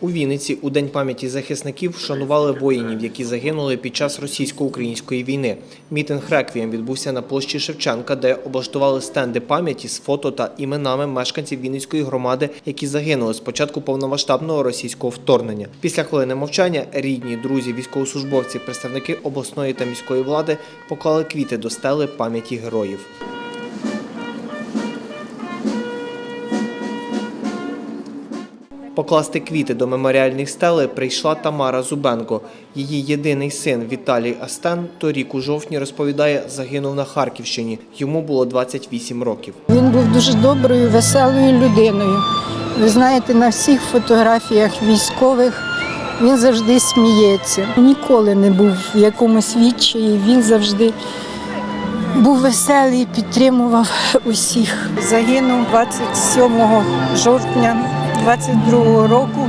У Вінниці у День пам'яті захисників вшанували воїнів, які загинули під час російсько-української війни. Мітинг реквієм відбувся на площі Шевченка, де облаштували стенди пам'яті з фото та іменами мешканців Вінницької громади, які загинули з початку повномасштабного російського вторгнення. Після хвилини мовчання рідні, друзі, військовослужбовці, представники обласної та міської влади поклали квіти до стели пам'яті героїв. Покласти квіти до меморіальних стелей прийшла Тамара Зубенко. Її єдиний син Віталій Астен торік у жовтні розповідає, загинув на Харківщині. Йому було 28 років. Він був дуже доброю, веселою людиною. Ви знаєте, на всіх фотографіях військових він завжди сміється. Ніколи не був в якомусь відчаї, він завжди був веселий, підтримував усіх. Загинув 27 жовтня 22 року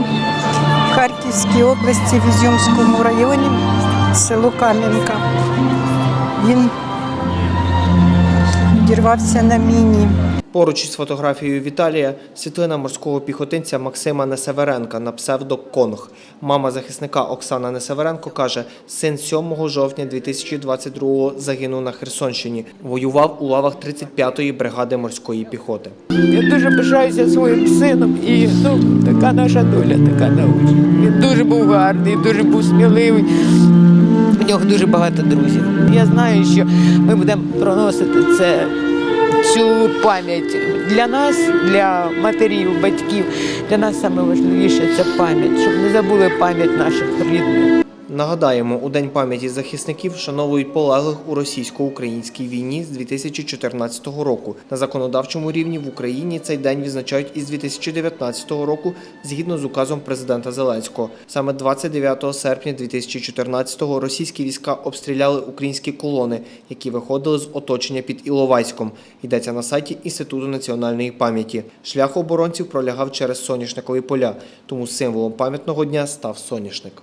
в Харківській області, в Ізюмському районі, село Кам'янка. Він дірвався на міні. Поруч із фотографією Віталія світлина морського піхотинця Максима Несеверенка на псевдо Конг. Мама захисника Оксана Несеверенко каже, син 7 жовтня 2022-го загинув на Херсонщині. Воював у лавах 35-ї бригади морської піхоти. Я дуже пишаюся своїм сином і ну, така наша доля, така наука. Він дуже був гарний, дуже був сміливий. У нього дуже багато друзів. Я знаю, що ми будемо проносити це. Цю пам'ять для нас, для матерів, батьків, для нас найважливіше це пам'ять, щоб не забули пам'ять наших рідних. Нагадаємо, у День пам'яті захисників вшановують полеглих у російсько-українській війні з 2014 року. На законодавчому рівні в Україні цей день відзначають із 2019 року згідно з указом президента Зеленського. Саме 29 серпня 2014-го російські війська обстріляли українські колони, які виходили з оточення під Іловайськом. Йдеться на сайті Інституту національної пам'яті. Шлях оборонців пролягав через соняшникові поля, тому символом пам'ятного дня став соняшник.